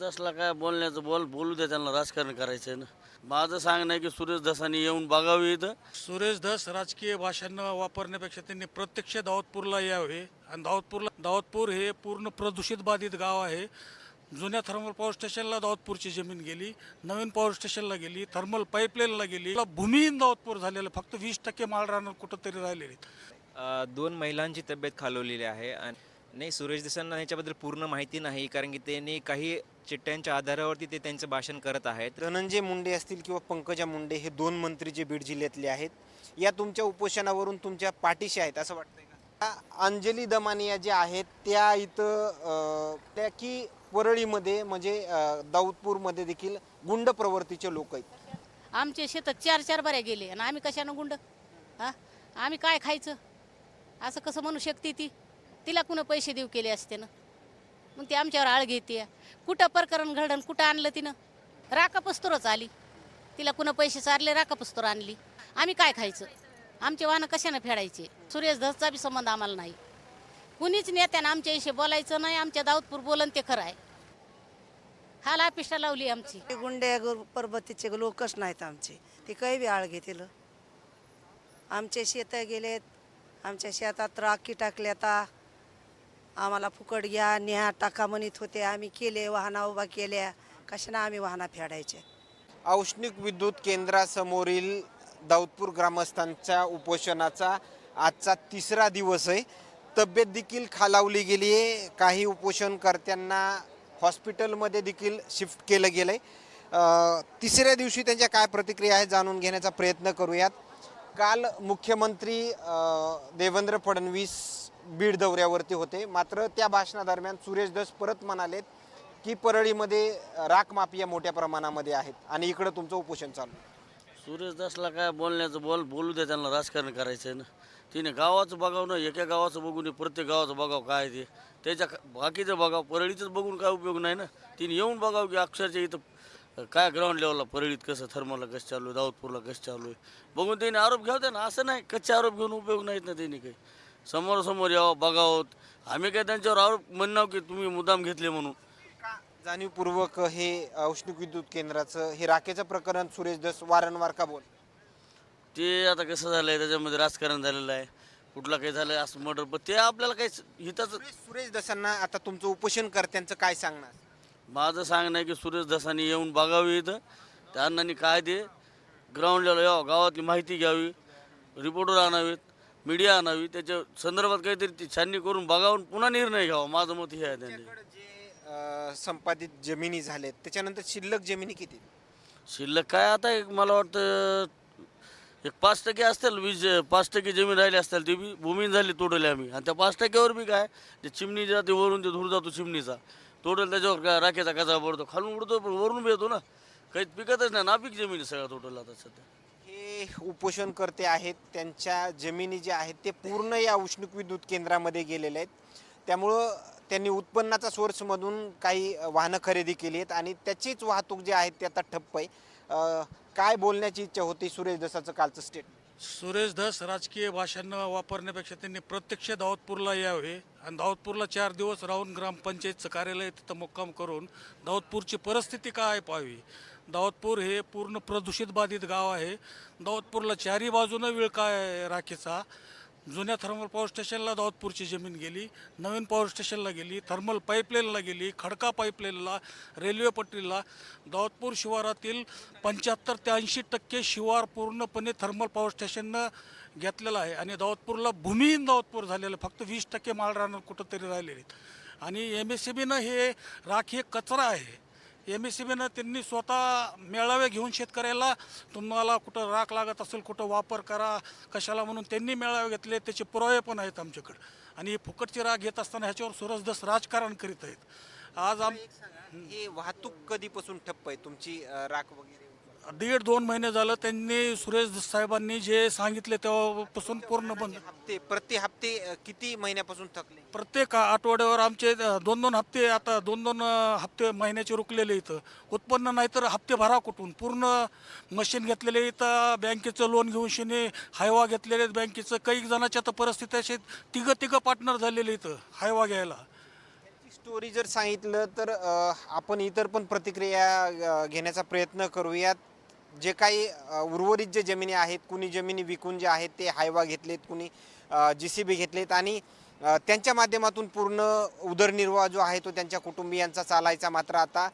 दसला काय बोलण्याचं बोल बोलू द्या त्यांना राजकारण करायचं ना. माझं सांगणं आहे की सुरेश दसानी येऊन बघावे इथं. सुरेश धस राजकीय भाषांना वापरण्यापेक्षा त्यांनी प्रत्यक्ष दाऊदपूरला यावे. आणि दाऊदपूरला दाऊदपूर हे पूर्ण प्रदूषित बाधित गाव आहे. जुन्या थर्मल पॉवर स्टेशनला दाऊदपूरची जमीन गेली नवीन पॉवर स्टेशनला गेली थर्मल पाईपलाईनला गेली. भूमिहीन दाऊदपूर झालेलं फक्त वीस टक्के माळ राहणार कुठंतरी राहिलेले. दोन महिलांची तब्येत खालवलेली आहे. आणि नाही सुरेश देसांना ह्याच्याबद्दल पूर्ण माहिती नाही कारण की त्यांनी काही चिठ्ठ्यांच्या आधारावरती ते त्यांचं भाषण करत आहेत. धनंजय मुंडे असतील किंवा पंकजा मुंडे हे दोन मंत्री जे बीड जिल्ह्यातले आहेत या तुमच्या उपोषणावरून तुमच्या पाठीशी आहेत असं वाटतंय का? अंजली दमानिया ज्या आहेत त्या इथं त्या की परळीमध्ये म्हणजे दाऊदपूरमध्ये देखील गुंड प्रवृत्तीचे लोक आहेत. आमचे शेतात चार चार बऱ्या गेले आणि आम्ही कशानं गुंड? हा? आम्ही काय खायचं? असं कसं म्हणू शकते ती? तिला कुणं पैसे देऊ केले असते ना? मग ती आमच्यावर आळ घेते. कुठं प्रकरण घडण कुठं आणलं तिनं? राकापस्तोरच आली. तिला कुणं पैसे चारले राकापस्तोर आणली. आम्ही काय खायचं? आमचे वाहनं कशानं फेडायचे? सुरेश धसचा बी संबंध आम्हाला नाही. कुणीच नेत्यानं आमच्या इशे बोलायचं नाही आमच्या दाऊदपूर बोलन ते खरं आहे. हाल अपेक्षा लावली आमची. ते गुंडे गुर- परबतीचे लोकच नाहीत आमचे. ते काही बी आळ घेतील. आमचे शेत गेलेत आमच्या शेतात राखी टाकल्या आता आम्हाला फुकट घ्या न्या टाका म्हणत होते. आम्ही केले वाहना उभा केल्या. कशाना आम्ही वाहना फेडायचे? औष्णिक विद्युत केंद्रासमोरील दाऊदपूर ग्रामस्थांच्या उपोषणाचा आजचा तिसरा दिवस आहे. तब्येत देखील खालावली गेली आहे. काही उपोषणकर्त्यांना हॉस्पिटलमध्ये देखील शिफ्ट केलं गेलं आहे तिसऱ्या दिवशी त्यांच्या काय प्रतिक्रिया आहेत जाणून घेण्याचा प्रयत्न करूयात. काल मुख्यमंत्री देवेंद्र फडणवीस बीड दौऱ्यावरती होते. मात्र त्या भाषणादरम्यान सुरेश दस परत म्हणालेत की परळीमध्ये राख माफिया मोठ्या प्रमाणामध्ये आहेत आणि इकडं तुमचं उपोषण चालू आहे. सुरेश दसला काय बोलण्याचं बोल बोलू द्या त्यांना राजकारण करायचं आहे ना. तिने गावाचं बघावं ना एका गावाचं बघून हे प्रत्येक गावाचं बघावं काय ते. त्याच्या ख- बाकीचं बघावं परळीचंच बघून काय उपयोग नाही ना. तिने येऊन बघावं की अक्षरशः इथं काय ग्राउंड लेवलला परळीत कसं थर्मलला कसं चालू आहे दाऊदपूरला कसं चालू आहे. बघून त्याने आरोप घ्यावते ना असं नाही कच्चे आरोप घेऊन उपयोग नाहीत ना त्यांनी काही. समोरासमोर यावं बघावं. आम्ही काय त्यांच्यावर आरोप म्हणणार की तुम्ही मुद्दाम घेतले म्हणून. जाणीवपूर्वक हे औष्णिक विद्युत केंद्राचं हे राखेचं प्रकरण सुरेश दस वारंवार का बोल? ते आता कसं झालं आहे त्याच्यामध्ये राजकारण झालेलं आहे. कुठलं काही झालं आहे असं मर्डर पण ते आपल्याला काही हिताचं सुरेश सुरेश दसांना आता तुमचं उपोषणकर्त्यांचं काय सांगणार? माझं सांगणं आहे की सुरेश दसानी येऊन बघावे इथं. त्या अण्णांनी काय ते ग्राउंड लेवल यावं गावातली माहिती घ्यावी रिपोर्टर आणावीत. मीडिया आणावी त्याच्या संदर्भात काहीतरी छाननी करून बघावून पुन्हा निर्णय घ्यावा. माझं मत हे आहे त्यांनी. जे संपादित जमिनी झालेत त्याच्यानंतर शिल्लक जमिनी किती? शिल्लक काय आता एक मला वाटतं एक पाच टक्के असतील वीज पाच टक्के जमीन राहिली असतील ती बी भूमीन झाली तोडली आम्ही. आणि त्या पाच टक्क्यावर बी काय ते चिमणी जाते वरून ते धूर जातो चिमणीचा. टोटल त्याच्यावर काय राखेचा कचरा पडतो खालून उडतो पण वरून बी येतो ना. काहीच पिकतच नाही नापीक जमीन आहे सगळा टोटल आता सध्या. हे उपोषणकर्ते आहेत त्यांच्या जमिनी ज्या आहेत ते पूर्ण या उष्णिक विद्युत केंद्रामध्ये गेलेले आहेत. त्यामुळं त्यांनी उत्पन्नाचा सोर्समधून काही वाहनं खरेदी केली आहेत आणि त्याचीच वाहतूक जी आहे ती आता ठप्प आहे. काय बोलण्याची इच्छा होती सुरेश धसाचं कालचं स्टेट सुरेश धस राजकीय भाषांना वापरण्यापेक्षा त्यांनी प्रत्यक्ष दाऊदपूरला यावे आणि दाऊदपूरला चार दिवस राहून ग्रामपंचायतचं कार्यालय तिथं मुक्काम करून दाऊदपूरची परिस्थिती काय पाहावी? दाऊदपूर हे पूर्ण प्रदूषित बाधित गाव आहे. दाऊदपूरला चारी बाजूनं विळका आहे राखेचा? जुन्या थर्मल पॉवर स्टेशनला दाऊदपूरची जमीन गेली नवीन पॉवर स्टेशनला गेली थर्मल पाईपलाईनला गेली खडका पाईपलाईनला रेल्वे पटरीला दाऊदपूर शिवारातील पंच्याहत्तर ते ऐंशी टक्के शिवार पूर्णपणे थर्मल पॉवर स्टेशननं घेतलेलं आहे. आणि दाऊदपूरला भूमिहीन दाऊदपूर झालेलं आहे. फक्त वीस टक्के माल राहणार कुठंतरी राहिलेले आणि एम एस सी बीनं हे राख हे कचरा आहे. एम एस सी बीनं त्यांनी स्वतः मेळावे घेऊन शेतकऱ्याला तुम्हाला कुठं राख लागत असेल कुठं वापर करा कशाला म्हणून त्यांनी मेळावे घेतले त्याचे पुरावे पण आहेत आमच्याकडे. आणि ही फुकटची राख घेत असताना ह्याच्यावर सुरसदस राजकारण करीत आहेत. आज आम हे वाहतूक कधीपासून ठप्प आहे? तुमची राख वगैरे? दीड दोन महिने झालं त्यांनी सुरेश साहेबांनी जे सांगितले तेव्हापासून पूर्ण बंद. हप्ते प्रति हप्ते किती महिन्यापासून थकले? प्रत्येक आठवड्यावर आमचे दोन दोन हप्ते आता दोन दोन हप्ते महिन्याचे रुकलेले इथं. उत्पन्न नाही तर हप्ते भरा कुठून? पूर्ण मशीन घेतलेले इथं बँकेचं लोन घेऊन शिने हायवा घेतलेले बँकेचं. काही जणांच्या तर परिस्थिती अशी तिघं तिघं पार्टनर झालेले इथं हायवा घ्यायला. स्टोरी जर सांगितलं तर आपण इतर पण प्रतिक्रिया घेण्याचा प्रयत्न करूयात. जे काही उर्वरित जे जमिनी आहेत कुणी जमिनी विकून जे आहेत ते हायवा घेतलेत कुणी जी सी बी घेतलेत आणि त्यांच्या माध्यमातून पूर्ण उदरनिर्वाह जो आहे तो त्यांच्या कुटुंबियांचा चालायचा मात्र आता.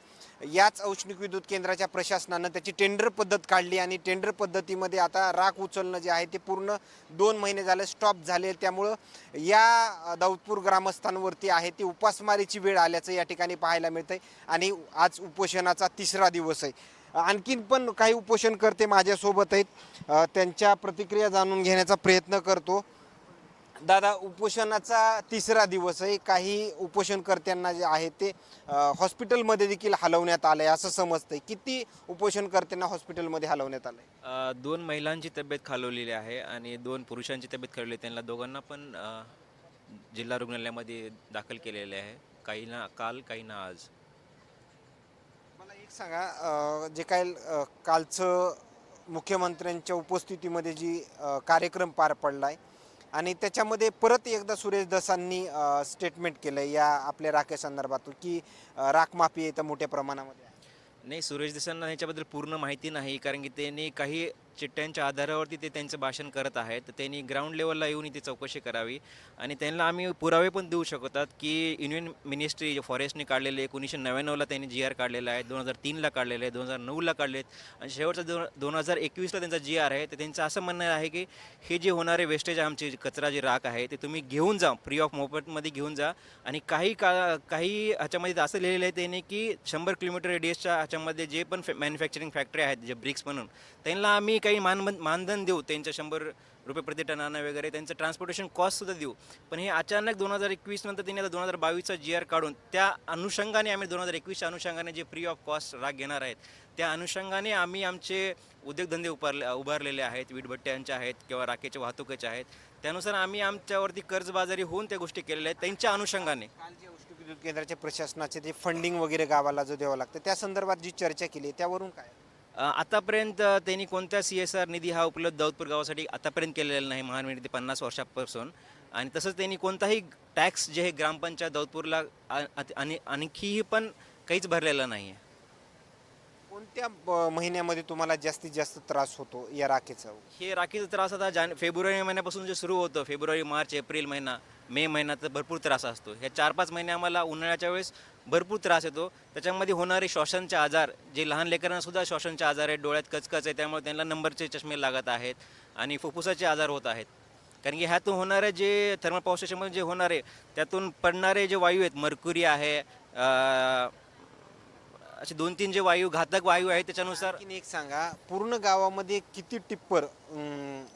याच औष्णिक विद्युत केंद्राच्या प्रशासनानं त्याची टेंडर पद्धत काढली आणि टेंडर पद्धतीमध्ये आता राख उचलणं जे आहे ते पूर्ण दोन महिने झाले स्टॉप झाले. त्यामुळं या दाऊदपूर ग्रामस्थांवरती आहे ती उपासमारीची वेळ आल्याचं या ठिकाणी पाहायला मिळतंय आणि आज उपोषणाचा तिसरा दिवस आहे. आणखीन पण काही उपोषणकर्ते माझ्यासोबत आहेत त्यांच्या प्रतिक्रिया जाणून घेण्याचा प्रयत्न करतो. दादा उपोषणाचा तिसरा दिवस आहे काही उपोषणकर्त्यांना जे आहे ते हॉस्पिटलमध्ये देखील हलवण्यात आहे असं समजतंय. किती उपोषणकर्त्यांना हॉस्पिटलमध्ये हलवण्यात आलं आहे दोन महिलांची तब्येत खालवलेली आहे आणि दोन पुरुषांची तब्येत खालवली त्यांना दोघांना पण जिल्हा रुग्णालयामध्ये दाखल केलेले आहे. काहींना काल काहींना आज. एक सांगा जे काय कालचं मुख्यमंत्र्यांच्या उपस्थितीमध्ये जी कार्यक्रम पार पडला आहे आणि त्याच्यामध्ये परत एकदा सुरेश दसांनी स्टेटमेंट केलं आहे या आपल्या राखेसंदर्भात की राखमाफी येतं इथं मोठ्या प्रमाणामध्ये नाही सुरेश देसांना ह्याच्याबद्दल पूर्ण माहिती नाही कारण की त्यांनी काही चिठ्ठ्यांच्या आधारावरती ते त्यांचं भाषण करत आहेत. तर त्यांनी ग्राउंड लेवलला येऊन इथे चौकशी करावी. आणि त्यांना आम्ही पुरावे पण देऊ शकतात की युनियन मिनिस्ट्री जे फॉरेस्टने काढलेले एकोणीसशे नव्याण्णवला त्यांनी जी आर काढलेला आहे दोन हजार तीनला काढलेलं आहे दोन हजार नऊला काढले आहेत. आणि शेवटचा दोन दोन हजार एकवीसला त्यांचा जी आर आहे. तर त्यांचं असं म्हणणं आहे की हे जे होणारे वेस्टेज आमचे कचरा जे राख आहे ते तुम्ही घेऊन जा फ्री ऑफ मोफतमध्ये घेऊन जा. आणि काही का काही ह्याच्यामध्ये असं लिहिलेलं आहे त्यांनी की शंभर किलोमीटर रेडियसच्या ह्याच्यामध्ये जे पण मॅन्युफॅक्चरिंग फॅक्टरी आहेत जे ब्रिक्स म्हणून त्यांना आम्ही काही मान मानधन देऊ त्यांच्या शंभर रुपये प्रति टनानं वगैरे त्यांचं ट्रान्सपोर्टेशन कॉस्टसुद्धा देऊ. पण हे अचानक दोन हजार एकवीस नंतर त्यांनी आता दोन हजार बावीसचा जी आर काढून त्या अनुषंगाने आम्ही दोन हजार एकवीसच्या अनुषंगाने जे फ्री ऑफ कॉस्ट राग घेणार आहेत त्या अनुषंगाने आम्ही आमचे उद्योगधंदे उभारले उभारलेले आहेत वीटभट्ट्यांचे आहेत किंवा राखेच्या वाहतुकीचे आहेत. त्यानुसार आम्ही आमच्यावरती कर्जबाजारी होऊन त्या गोष्टी केलेल्या आहेत त्यांच्या अनुषंगाने. केंद्राच्या प्रशासनाचे ते फंडिंग वगैरे गावाला जो द्यावं लागतं त्या संदर्भात जी चर्चा केली आहे, त्यावरून काय? आतापर्यंत त्यांनी कोणत्या सी एस आर निधी हा उपलब्ध दाऊदपूर गावासाठी आतापर्यंत केलेला नाही महानवेडी ते पन्नास वर्षापासून. आणि तसंच त्यांनी कोणताही टॅक्स जे हे ग्रामपंचायत दाऊदपूरला आणि आणखीही पण काहीच भरलेलं नाही आहे कोणत्या महिन्यामध्ये तुम्हाला जास्तीत जास्त त्रास होतो या राखेचा? हे राखीचा त्रास आता जान फेब्रुवारी महिन्यापासून जे सुरू होतं फेब्रुवारी मार्च एप्रिल महिना मे महिना तर भरपूर त्रास असतो. ह्या चार पाच महिने आम्हाला उन्हाळ्याच्या वेळेस भरपूर त्रास येतो. त्याच्यामध्ये होणारे श्वासांचे आजार जे लहान लेकरांनासुद्धा श्वासांचे आजार आहेत डोळ्यात कचकच आहे त्यामुळे त्यांना नंबरचे चष्मे लागत आहेत आणि फुफ्फुसाचे आजार होत आहेत. कारण की ह्यातून होणारे जे थर्मल पॉवर स्टेशनमध्ये जे होणारे त्यातून पडणारे जे वायू आहेत मर्क्युरी आहे असे दोन तीन जे वायू घातक वायू आहेत त्याच्यानुसार एक सांगा पूर्ण गावामध्ये किती टिप्पर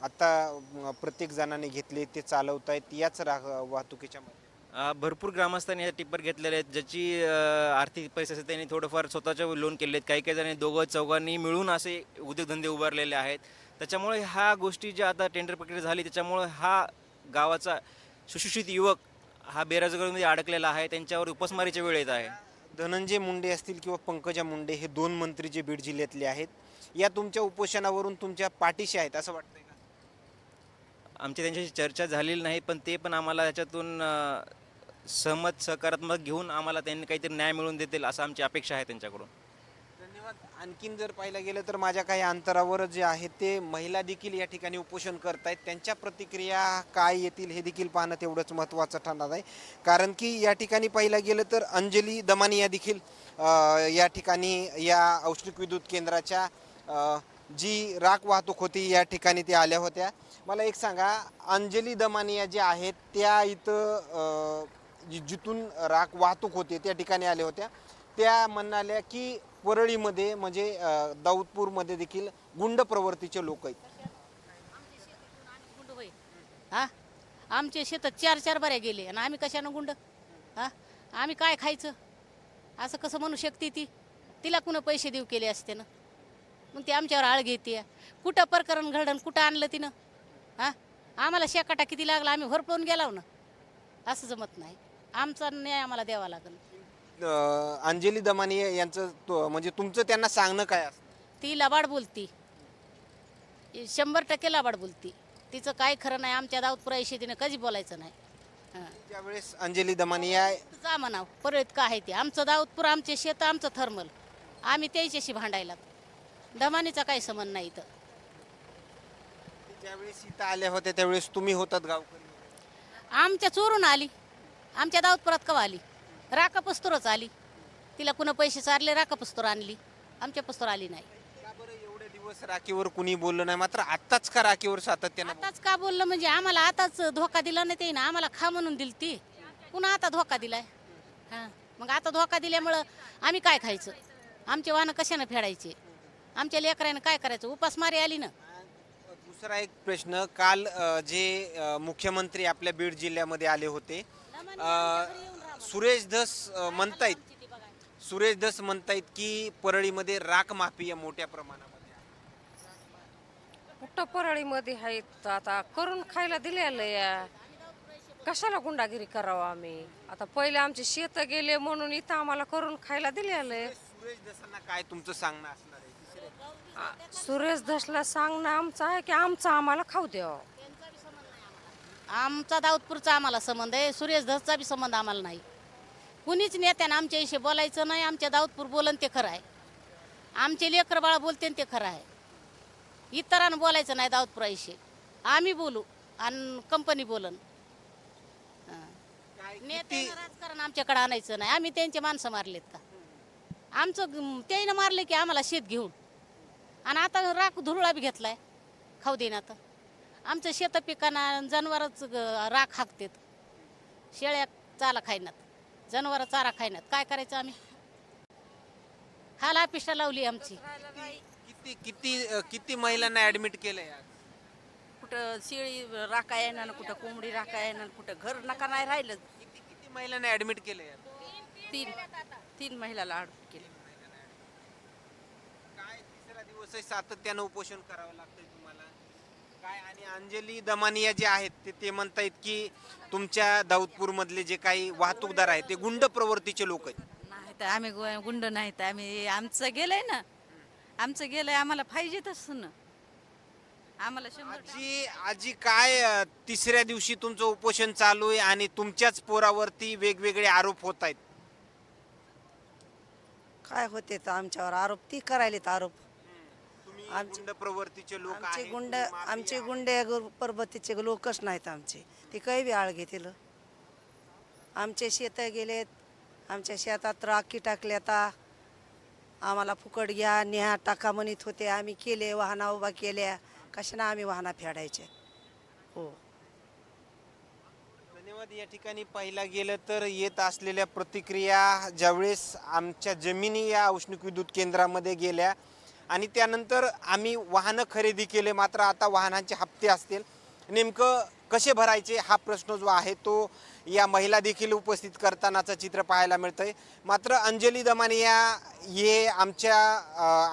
आता प्रत्येक जणाने घेतले ते चालवतायत याच रा वाहतुकीच्या मध्ये भरपूर ग्रामस्थांनी हे टिप्पर घेतलेले आहेत ज्याची आर्थिक परिस्थिती त्यांनी थोडंफार स्वतःच्या लोन केले आहेत. काही काही जणांनी दोघं चौघांनी मिळून असे उद्योगधंदे उभारलेले आहेत. त्याच्यामुळे ह्या गोष्टी ज्या आता टेंडर प्रक्रिया झाली त्याच्यामुळे हा गावाचा सुशिक्षित युवक हा बेरोजगारीमध्ये अडकलेला आहे. त्यांच्यावर उपासमारीच्या वेळ येत आहे. धनंजय मुंडे असतील किंवा पंकजा मुंडे हे दोन मंत्री जे बीड जिल्ह्यातले आहेत या तुमच्या उपोषणावरून तुमच्या पाठीशी आहेत असं वाटतंय का? आमची त्यांच्याशी चर्चा झालेली नाही पण ते पण आम्हाला याच्यातून सहमत सकारात्मक घेऊन आम्हाला त्यांनी काहीतरी न्याय मिळवून देतील असं आमची अपेक्षा आहे त्यांच्याकडून. धन्यवाद. आणखीन जर पाहायला गेलं तर माझ्या काही अंतरावर जे आहे ते महिला देखील या ठिकाणी उपोषण करत आहेत त्यांच्या प्रतिक्रिया काय येतील हे देखील पाहणं तेवढंच महत्त्वाचं ठरणार आहे. कारण की या ठिकाणी पाहिलं गेलं तर अंजली दमानिया देखील अ, या ठिकाणी या औष्णिक विद्युत केंद्राच्या अ, जी राख वाहतूक होती या ठिकाणी त्या आल्या होत्या. मला एक सांगा अंजली दमानिया ज्या आहेत त्या इथं अ, जी जिथून राख वाहतूक होते त्या ठिकाणी आल्या होत्या. त्या म्हणाल्या की परळीमध्ये म्हणजे दाऊदपूरमध्ये देखील गुंड प्रवृत्तीचे लोक आहेत. हां? हा आमचे शेतात चार चार बऱ्या गेले. आणि आम्ही कशानं गुंड? हा? आम्ही काय खायचं? असं कसं म्हणू शकते ती? तिला कुणं पैसे देऊ केले असते ना? मग ती आमच्यावर आळ घेते. कुठं प्रकरण घडण कुठं आणलं तिनं? हां? आम्हाला शेकाटा किती लागला? आम्ही होरपळून गेलाव ना? असं जमत नाही. आमचा न्याय आम्हाला द्यावा लागेल. अ, अंजली दमानिया यांचं तो- म्हणजे तुमचं त्यांना सांगणं काय असतं? ती लबाड बोलती. शंभर टक्के लबाड बोलती. तिचं काय खरं नाही आमच्या दाऊदपुरा शेतीनं कधी बोलायचं नाही. हां. त्यावेळेस अंजली दमानिया जा म्हणाव परत काय आहे ते? आमचं दाऊदपूर आमचे शेत आमचं थर्मल. आम्ही त्याच्याशी भांडायला. दमानीचा काही संबंध नाही इथं. ज्यावेळेस इथं आल्या होत्या त्यावेळेस तुम्ही होतात गावकरी? आमच्या चोरून आली. आमच्या दाऊदपुरात कवा आली? राका पस्तूरच आली. तिला कुणा पैसे चारले राका पस्तूर आणली. आमच्या पस्तूर आली नाही. का बरं एवढे दिवस राखीवर कुणी बोललं नाही? मात्र आत्ताच का राखीवर सातत्यानं आताच का बोललं? म्हणजे आम्हाला आताच धोका दिला नाही ते ना आम्हाला खा म्हणून दिली ती. पुन्हा आता धोका दिलाय. हां. मग आता धोका दिल्यामुळं आम्ही काय खायचं? आमचे वाहनं कशानं फेडायचे? आमच्या लेकरानं काय करायचं? उपासमारी आली ना. दुसरा एक प्रश्न. काल अ, जे अ, मुख्यमंत्री आपल्या बीड जिल्ह्यामध्ये आले होते सुरेश धस म्हणतायत. सुरेश धस म्हणतायत की परळीमध्ये राख माफी आहे मोठ्या प्रमाणामध्ये कुठं परळीमध्ये आहेत. आता करून खायला दिलेलं या कशाला गुंडागिरी करावं आम्ही? आता पहिले आमचे शेत गेले म्हणून इथं आम्हाला करून खायला दिलेलं आहे. सुरेश धसांना काय तुमचं सांगणं असणार आहे? सुरेश धसला सांगणं आमचं आहे की आमचं आम्हाला खाऊ द्यावं. आमचा दाऊदपूरचा आम्हाला संबंध आहे. सुरेश धसचा बी संबंध आम्हाला नाही. कुणीच नेत्यानं आमच्या विषयी बोलायचं नाही. आमच्या दाऊदपूर बोलन ते खरं आहे. आमचे लेकर बाळा बोलते ते खरं आहे. इतरांना बोलायचं नाही दाऊदपुराविषयी आम्ही बोलू आणि कंपनी बोलन. नेत्यानं राजकारण आमच्याकडे आणायचं नाही. आम्ही त्यांचे माणसं मारलेत का? आमचं त्यानं मारले की आम्हाला शेत घेऊन. आणि आता राख धुरळा बी घेतलाय. खाऊ देणार तर आमचं शेत पिकांना जनावरच राख हाकतेत. शेळ्या चाला खायनात जनावर चारा खायनात. काय करायचं आम्ही? हाल अपिष्टा लावली आमची. किती किती किती महिलांना ऍडमिट केलंय? कुठं शेळी राखा येणार ना कुठं कोंबडी राखा येणार कुठं घर नका नाही राहिलं. किती किती महिलांना ऍडमिट केलंय तीन तीन महिलाला अडक केलं काय तिसरा दिवस सातत्यानं उपोषण करावं तुम्हाला काय? आणि अंजली दमानिया जे आहेत ते ते म्हणतायत की तुमच्या दाऊदपूर मधले जे काही वाहतूकदार आहेत ते गुंड प्रवृत्तीचे लोक आहेत. नाही तर आम्ही गु- गुंड नाही तर आम्ही आमचं गेलंय ना. आमचं गेलंय आम्हाला पाहिजे तसं ना आम्हाला शंभर आजी आजी काय अ, तिसऱ्या दिवशी तुमचं उपोषण चालू आहे आणि तुमच्याच पोरावरती वेगवेगळे आरोप होत आहेत? काय होते तर आमच्यावर आरोप? ती करायलेत आरोप. आमचे- गुंड प्रवृत्तीचे लोक आमचे आहेत, गुंड आमचे. गुंडे पर्बतीचे लोकच नाहीत आमचे. ते काही बी आळ घेतील. आमचे शेत गेलेत. आमच्या शेतात राखी टाकल्या आता आम्हाला फुकट घ्या न्या टाका म्हणत होते. आम्ही केले वाहना उभा केल्या. कशाने आम्ही वाहना फेडायचे? हो. धन्यवाद. या ठिकाणी पाहिला गेलं तर येत असलेल्या प्रतिक्रिया ज्यावेळेस आमच्या जमिनी या औष्णिक विद्युत केंद्रामध्ये गेल्या आणि त्यानंतर आम्ही वाहनं खरेदी केले मात्र आता वाहनांचे हप्ते असतील. नेमकं कसे भरायचे हा प्रश्न जो आहे तो या महिला देखील उपस्थित करतानाचं चित्र पाहायला मिळतं आहे मात्र अंजली दमाने या हे आमच्या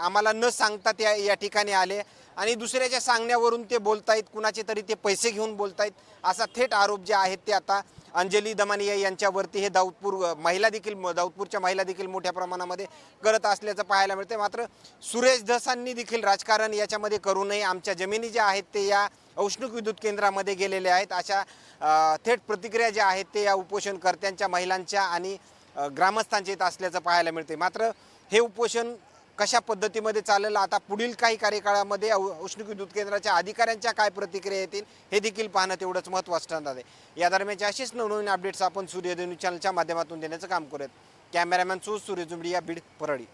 आम्हाला न सांगता त्या या ठिकाणी आले. आणि दुसऱ्याच्या सांगण्यावरून ते बोलतायत कुणाचे तरी ते पैसे घेऊन बोलतायत असा थेट आरोप जे आहेत ते आता अंजली दमानिया यांच्यावरती हे दाऊदपूर महिला देखील दाऊदपूरच्या महिला देखील मोठ्या प्रमाणामध्ये करत असल्याचं पाहायला मिळते मात्र सुरेश धसांनी देखील राजकारण याच्यामध्ये करू नये. आमच्या जमिनी ज्या आहेत ते या औष्णिक विद्युत केंद्रामध्ये गेलेले आहेत. अशा थेट प्रतिक्रिया ज्या आहेत ते या उपोषणकर्त्यांच्या महिलांच्या आणि ग्रामस्थांच्या येत असल्याचं पाहायला मिळते मात्र हे उपोषण कशा पद्धतीमध्ये चाललेलं आता पुढील काही कार्यकाळामध्ये औ- औष्णिक विद्युत केंद्राच्या अधिकाऱ्यांच्या काय प्रतिक्रिया येतील हे देखील पाहणं तेवढंच महत्त्वाचं ठरणार आहे. या दरम्यानच्या असेच नवनवीन अपडेट्स आपण सूर्यदेव चॅनलच्या माध्यमातून देण्याचं काम करूयात. कॅमेरामॅन सूज सूर्यजुंबडी या बीड परळी.